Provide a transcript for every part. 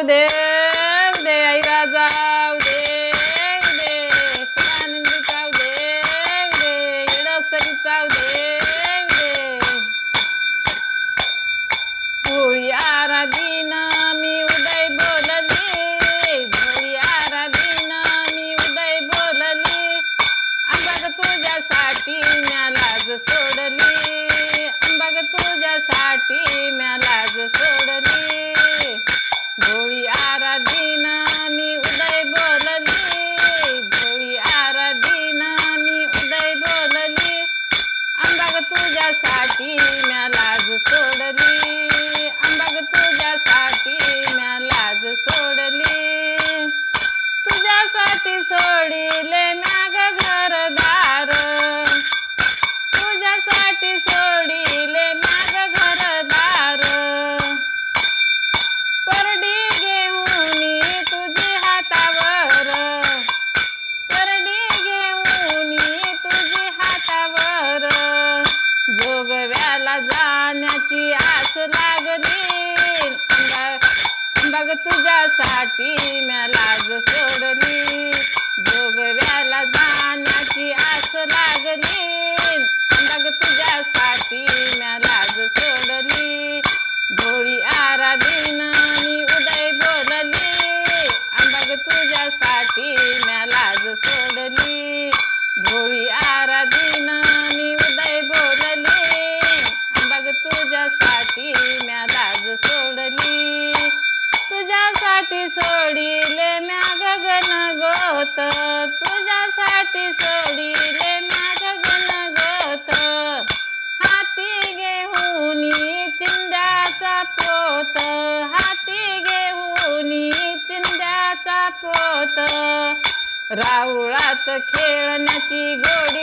うで त्याला जाण्याची आस लागली. बघ तुझ्यासाठी म्या लाज सोडली. सोडिले म्या गगन गोत. तुझ्यासाठी सोडिले म्या गगन गोत. हाती घेऊन चिंद्याचा पोत. हाती घेऊन चिंद्याचा पोत. राऊळात खेळण्याची गोड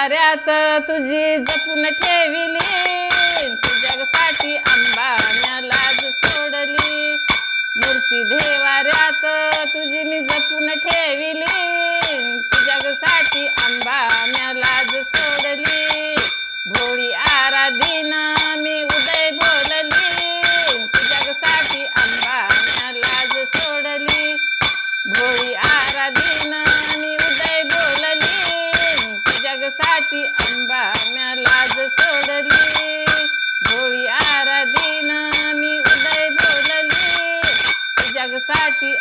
वाऱ्यात तुझी जपून ठेविली. society